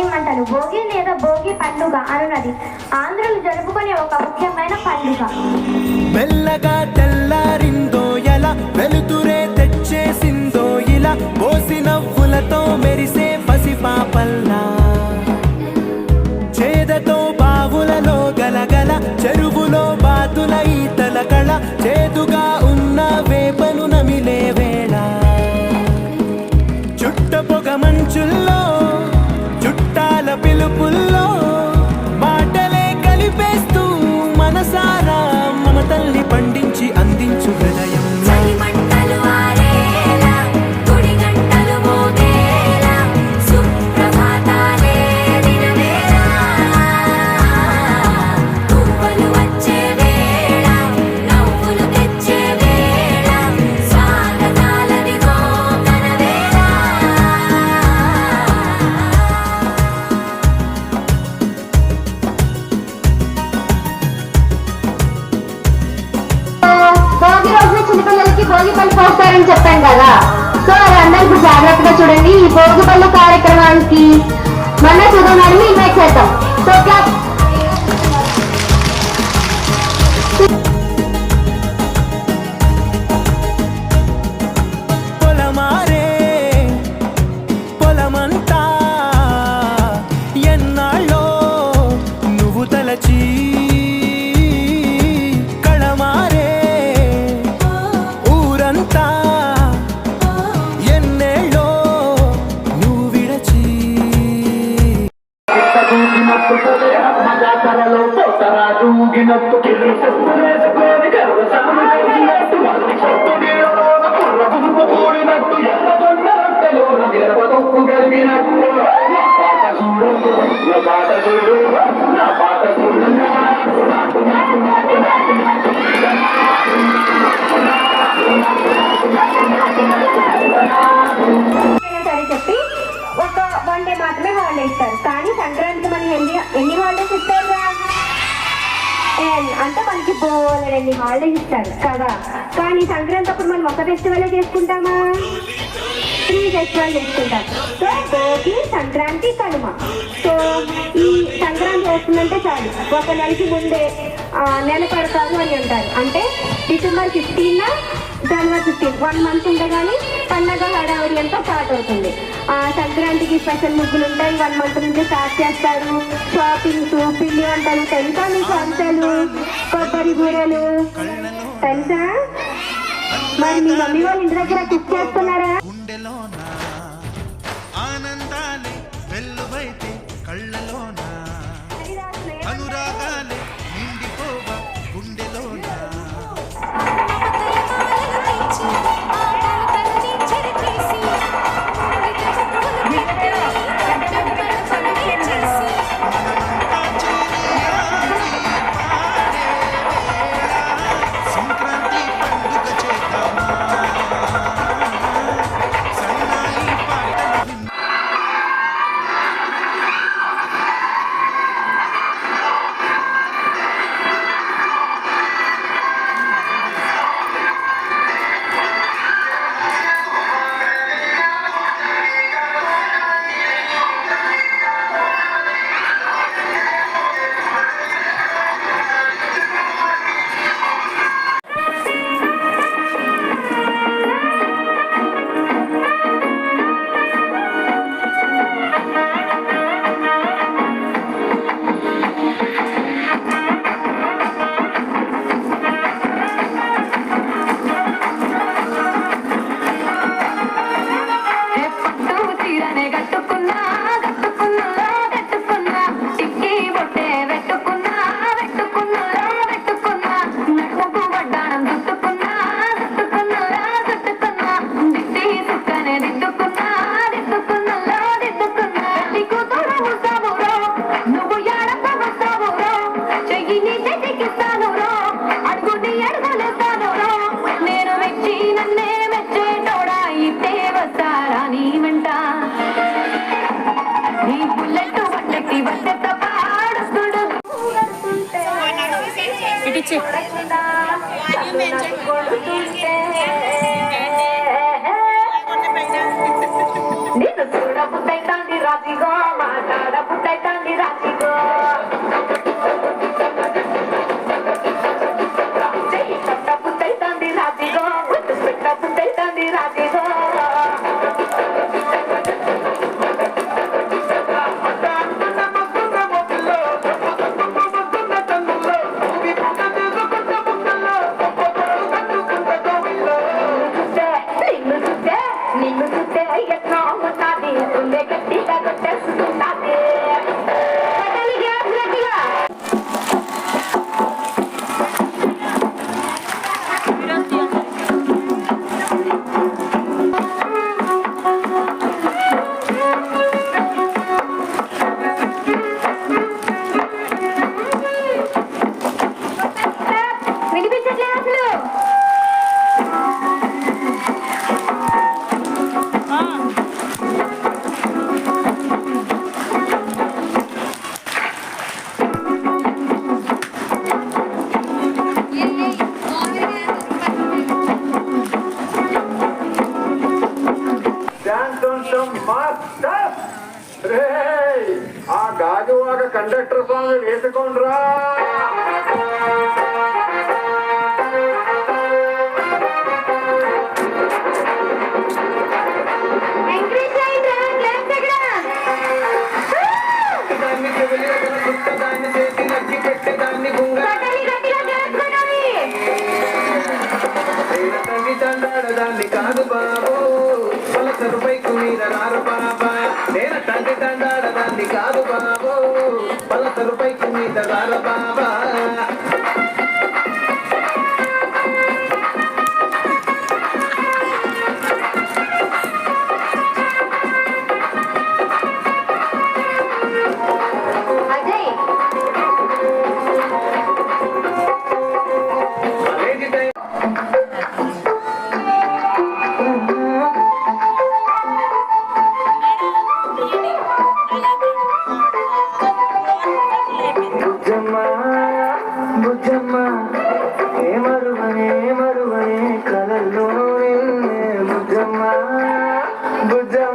భోగి మంటలు భోగి లేదా భోగి పండుగ అనున్నది ఆంధ్రులు జరుపుకునే ఒక ముఖ్యమైన పండుగ. మెల్లగా తెల్లారిందో ఎలా వెలుతురే తెచ్చేసిందో ఇలా పోసి నవ్వులతో మెరిసే పసిపాపల్లా చేదతో బావులలో గలగల చెరువులో బాతుల ఈతల కళ చూడండి ఈ భోగి పళ్ళు కార్యక్రమానికి మన చదువునాడిని ఇన్వైట్ చేద్దాం. మాత్రమే హాలిడే ఇస్తారు కానీ సంక్రాంతికి మనం ఎన్ని ఎన్ని హాలిడేస్ ఇస్తారు? అంటే మనకి బోలెడు ఎన్ని హాలిడేస్ ఇస్తారు కదా. కానీ సంక్రాంతి అప్పుడు మనం ఒక ఫెస్టివల్ చేసుకుంటామా? త్రీ ఫెస్టివల్ చేసుకుంటాం. సో భోగి సంక్రాంతి కనుమ. సో ఈ సంక్రాంతి వస్తుందంటే చాలు. ఒక నెలకి ముందే నెల పడతారు అని అంటారు. అంటే డిసెంబర్ ఫిఫ్టీన్ జనవరి ఫిఫ్టీన్ వన్ మంత్ ఉండగానే పండగ హడావిడి అంతా స్టార్ట్ అవుతుంది. ఆ, సంక్రాంతికి స్పెషల్ ముగ్గులు ఉంటాయి. వన్ మంత్ నుంచి స్టార్ట్ చేస్తారు. షాపింగ్స్ పిండి వంటలు తెలుసా మీకు అంతలు కొబ్బరి బూరెలు. తెలుసా? మరి మీ మమ్మీ వాళ్ళ ఇంటి దగ్గర కుక్ చేస్తున్నారా? గుండెలోన? ఆనందాలే వెల్లువైతే కళ్ళలోన? అనురాగాలే నిన్ను చూడ బుద్ధైతాంది రాజీగో మాట్లాడ బుద్ధైతాంది రాజీగో. చేతి నచ్చి పెట్టే దాన్ని గుంగ కొట్టాలి గట్టిగా గ్యాస్ కొట్టాలి తల్లి తండాడ దాన్ని కాదు బాబు వలసరు పైకు మీద నారు బాబా నేను తండ్రి తండాడ దాన్ని కాదు బాబు వలసరు పైకు మీద రారు బాబా.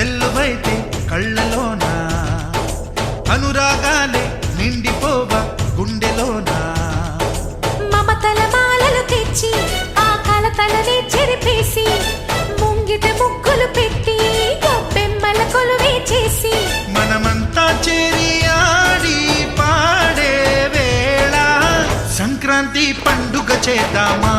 వెల్లువైతే కళ్ళలోన? అనురాగాలే నిండిపోవా గుండెలోన? మమతల మాలలు తెచ్చి ఆ కలతలని చెరిపేసి ముంగిట ముగ్గులు పెట్టి గొప్పెమ్మల కొలువే చేసి. మనమంతా చేరి ఆడి పాడే వేళ సంక్రాంతి పండుగ చేద్దామా?